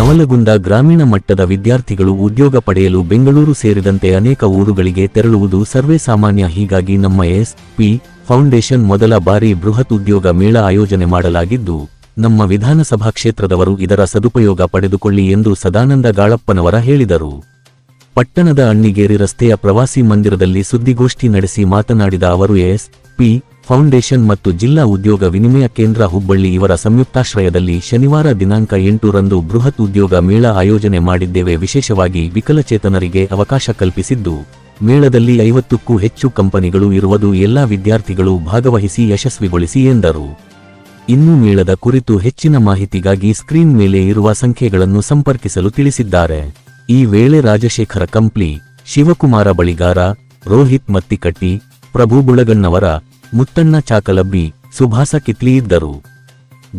ನವಲಗುಂದ ಗ್ರಾಮೀಣ ಮಟ್ಟದ ವಿದ್ಯಾರ್ಥಿಗಳು ಉದ್ಯೋಗ ಪಡೆಯಲು ಬೆಂಗಳೂರು ಸೇರಿದಂತೆ ಅನೇಕ ಊರುಗಳಿಗೆ ತೆರಳುವುದು ಸರ್ವೇ ಸಾಮಾನ್ಯ. ಹೀಗಾಗಿ ನಮ್ಮ ಎಸ್ ಪಿ ಫೌಂಡೇಶನ್ ಮೊದಲ ಬಾರಿ ಬೃಹತ್ ಉದ್ಯೋಗ ಮೇಳ ಆಯೋಜನೆ ಮಾಡಲಾಗಿದ್ದು, ನಮ್ಮ ವಿಧಾನಸಭಾ ಕ್ಷೇತ್ರದವರು ಇದರ ಸದುಪಯೋಗ ಪಡೆದುಕೊಳ್ಳಿ ಎಂದು ಸದಾನಂದ ಗಾಳಪ್ಪನವರ ಹೇಳಿದರು. ಪಟ್ಟಣದ ಅಣ್ಣಿಗೇರಿ ರಸ್ತೆಯ ಪ್ರವಾಸಿ ಮಂದಿರದಲ್ಲಿ ಸುದ್ದಿಗೋಷ್ಠಿ ನಡೆಸಿ ಮಾತನಾಡಿದ ಅವರು ಎಸ್ ಪಿ ಫೌಂಡೇಶನ್ ಮತ್ತು ಜಿಲ್ಲಾ ಉದ್ಯೋಗ ವಿನಿಮಯ ಕೇಂದ್ರ ಹುಬ್ಬಳ್ಳಿ ಇವರ ಸಂಯುಕ್ತಾಶ್ರಯದಲ್ಲಿ ಶನಿವಾರ ದಿನಾಂಕ ಎಂಟರಂದು ಬೃಹತ್ ಉದ್ಯೋಗ ಮೇಳ ಆಯೋಜನೆ ಮಾಡಿದ್ದೇವೆ. ವಿಶೇಷವಾಗಿ ವಿಕಲಚೇತನರಿಗೆ ಅವಕಾಶ ಕಲ್ಪಿಸಿದ್ದು, ಮೇಳದಲ್ಲಿ ಐವತ್ತಕ್ಕೂ ಹೆಚ್ಚು ಕಂಪನಿಗಳು ಇರುವುದು ಎಲ್ಲಾ ವಿದ್ಯಾರ್ಥಿಗಳು ಭಾಗವಹಿಸಿ ಯಶಸ್ವಿಗೊಳಿಸಿ ಎಂದರು. ಇನ್ನು ಮೇಳದ ಕುರಿತು ಹೆಚ್ಚಿನ ಮಾಹಿತಿಗಾಗಿ ಸ್ಕ್ರೀನ್ ಮೇಲೆ ಇರುವ ಸಂಖ್ಯೆಗಳನ್ನು ಸಂಪರ್ಕಿಸಲು ತಿಳಿಸಿದ್ದಾರೆ. ಈ ವೇಳೆ ರಾಜಶೇಖರ ಕಂಪ್ಲಿ, ಶಿವಕುಮಾರ ಬಳಿಗಾರ, ರೋಹಿತ್ ಮತ್ತಿಕಟ್ಟಿ, ಪ್ರಭು ಬುಳಗಣ್ಣವರ ಮುತ್ತಣ್ಣ ಚಾಕಲಬ್ಬಿ ಸುಭಾಸ ಕಿತ್ಲಿ ಇದ್ದರು.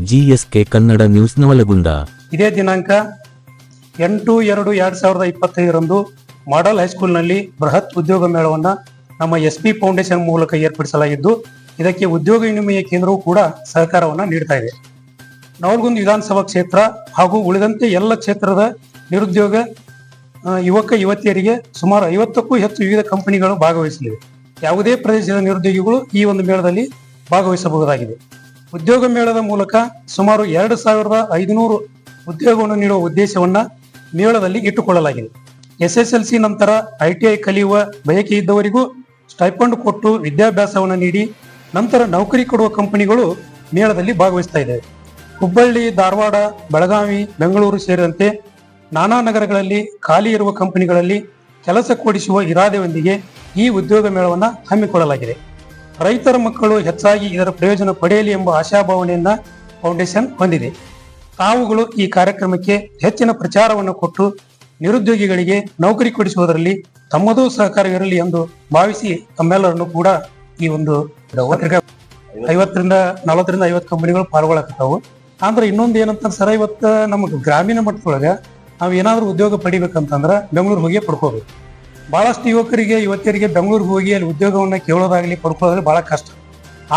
GSK Kannada news Navalgund. ಇದೇ ದಿನಾಂಕ ಎಂಟು ಎರಡು ಎರಡ್ ಸಾವಿರದ ಇಪ್ಪತ್ತೈದರಂದು ಮಾಡಲ್ ಹೈಸ್ಕೂಲ್ನಲ್ಲಿ ಬೃಹತ್ ಉದ್ಯೋಗ ಮೇಳವನ್ನ ನಮ್ಮ ಎಸ್ ಪಿ ಫೌಂಡೇಶನ್ ಮೂಲಕ ಏರ್ಪಡಿಸಲಾಗಿದ್ದು, ಇದಕ್ಕೆ ಉದ್ಯೋಗ ವಿನಿಮಯ ಕೇಂದ್ರವು ಕೂಡ ಸಹಕಾರವನ್ನು ನೀಡ್ತಾ ಇದೆ. ನವಲಗುಂದ ವಿಧಾನಸಭಾ ಕ್ಷೇತ್ರ ಹಾಗೂ ಉಳಿದಂತೆ ಎಲ್ಲ ಕ್ಷೇತ್ರದ ನಿರುದ್ಯೋಗ ಯುವಕ, ಯುವತಿಯರಿಗೆ ಸುಮಾರು ಐವತ್ತಕ್ಕೂ ಹೆಚ್ಚು ವಿವಿಧ ಕಂಪನಿಗಳು ಭಾಗವಹಿಸಲಿವೆ. ಯಾವುದೇ ಪ್ರದೇಶದ ನಿರುದ್ಯೋಗಿಗಳು ಈ ಒಂದು ಮೇಳದಲ್ಲಿ ಭಾಗವಹಿಸಬಹುದಾಗಿದೆ. ಉದ್ಯೋಗ ಮೇಳದ ಮೂಲಕ ಸುಮಾರು ಎರಡು ಸಾವಿರದ ಐದುನೂರು ಉದ್ಯೋಗವನ್ನು ನೀಡುವ ಉದ್ದೇಶವನ್ನ ಮೇಳದಲ್ಲಿ ಇಟ್ಟುಕೊಳ್ಳಲಾಗಿದೆ. ಎಸ್ ಎಸ್ ಎಲ್ ಸಿ ನಂತರ ಐ ಟಿ ಐ ಕಲಿಯುವ ಬಯಕೆ ಇದ್ದವರಿಗೂ ಸ್ಟೈಪಂಡ್ ಕೊಟ್ಟು ವಿದ್ಯಾಭ್ಯಾಸವನ್ನು ನೀಡಿ, ನಂತರ ನೌಕರಿ ಕೊಡುವ ಕಂಪನಿಗಳು ಮೇಳದಲ್ಲಿ ಭಾಗವಹಿಸ್ತಾ ಇದ್ದಾವೆ. ಹುಬ್ಬಳ್ಳಿ, ಧಾರವಾಡ, ಬೆಳಗಾವಿ, ಬೆಂಗಳೂರು ಸೇರಿದಂತೆ ನಾನಾ ನಗರಗಳಲ್ಲಿ ಖಾಲಿ ಇರುವ ಕಂಪನಿಗಳಲ್ಲಿ ಕೆಲಸ ಕೊಡಿಸುವ ಇರಾದೆಯೊಂದಿಗೆ ಈ ಉದ್ಯೋಗ ಮೇಳವನ್ನು ಹಮ್ಮಿಕೊಳ್ಳಲಾಗಿದೆ. ರೈತರ ಮಕ್ಕಳು ಹೆಚ್ಚಾಗಿ ಇದರ ಪ್ರಯೋಜನ ಪಡೆಯಲಿ ಎಂಬ ಆಶಾಭಾವನೆಯನ್ನ ಫೌಂಡೇಶನ್ ಹೊಂದಿದೆ. ತಾವುಗಳು ಈ ಕಾರ್ಯಕ್ರಮಕ್ಕೆ ಹೆಚ್ಚಿನ ಪ್ರಚಾರವನ್ನು ಕೊಟ್ಟು ನಿರುದ್ಯೋಗಿಗಳಿಗೆ ನೌಕರಿ ಕೊಡಿಸುವುದರಲ್ಲಿ ತಮ್ಮದೂ ಸಹಕಾರವಿರಲಿ ಎಂದು ಭಾವಿಸಿ ತಮ್ಮೆಲ್ಲರನ್ನು ಕೂಡ ಈ ಒಂದು ಐವತ್ತರಿಂದ ನಲವತ್ತರಿಂದ ಐವತ್ತು ಕಂಪನಿಗಳು ಪಾಲ್ಗೊಳಕತ್ತಾವು ಆದ್ರೆ ಇನ್ನೊಂದು ಏನಂತ ಸರ, ಇವತ್ತು ನಮಗೆ ಗ್ರಾಮೀಣ ಮಟ್ಟದೊಳಗ ನಾವು ಏನಾದರೂ ಉದ್ಯೋಗ ಪಡಿಬೇಕಂತಂದ್ರೆ ಬೆಂಗಳೂರು ಹೋಗಿ ಪಡ್ಕೋಬೇಕು. ಬಹಳಷ್ಟು ಯುವಕರಿಗೆ, ಯುವತಿಯರಿಗೆ ಬೆಂಗಳೂರಿಗೆ ಹೋಗಿ ಅಲ್ಲಿ ಉದ್ಯೋಗವನ್ನು ಕೇಳೋದಾಗ್ಲಿ ಪಡ್ಕೊಳ್ಳೋದ್ರೆ ಬಹಳ ಕಷ್ಟ.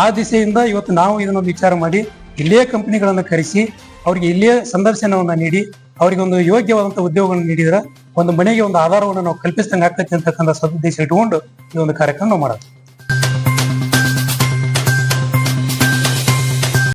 ಆ ದಿಸೆಯಿಂದ ಇವತ್ತು ನಾವು ಇದನ್ನೊಂದು ವಿಚಾರ ಮಾಡಿ, ಇಲ್ಲಿಯೇ ಕಂಪ್ನಿಗಳನ್ನು ಕರೆಸಿ, ಅವರಿಗೆ ಇಲ್ಲಿಯೇ ಸಂದರ್ಶನವನ್ನ ನೀಡಿ, ಅವರಿಗೆ ಒಂದು ಯೋಗ್ಯವಾದಂತಹ ಉದ್ಯೋಗವನ್ನು ನೀಡಿದ್ರೆ ಒಂದು ಮನೆಗೆ ಒಂದು ಆಧಾರವನ್ನು ನಾವು ಕಲ್ಪಿಸಿದಂಗೆ ಆಗ್ತೈತೆ ಅಂತಕ್ಕಂಥ ಸದುದ್ದೇಶ ಇಟ್ಕೊಂಡು ಈ ಒಂದು ಕಾರ್ಯಕ್ರಮ ನಾವು ಮಾಡೋದು.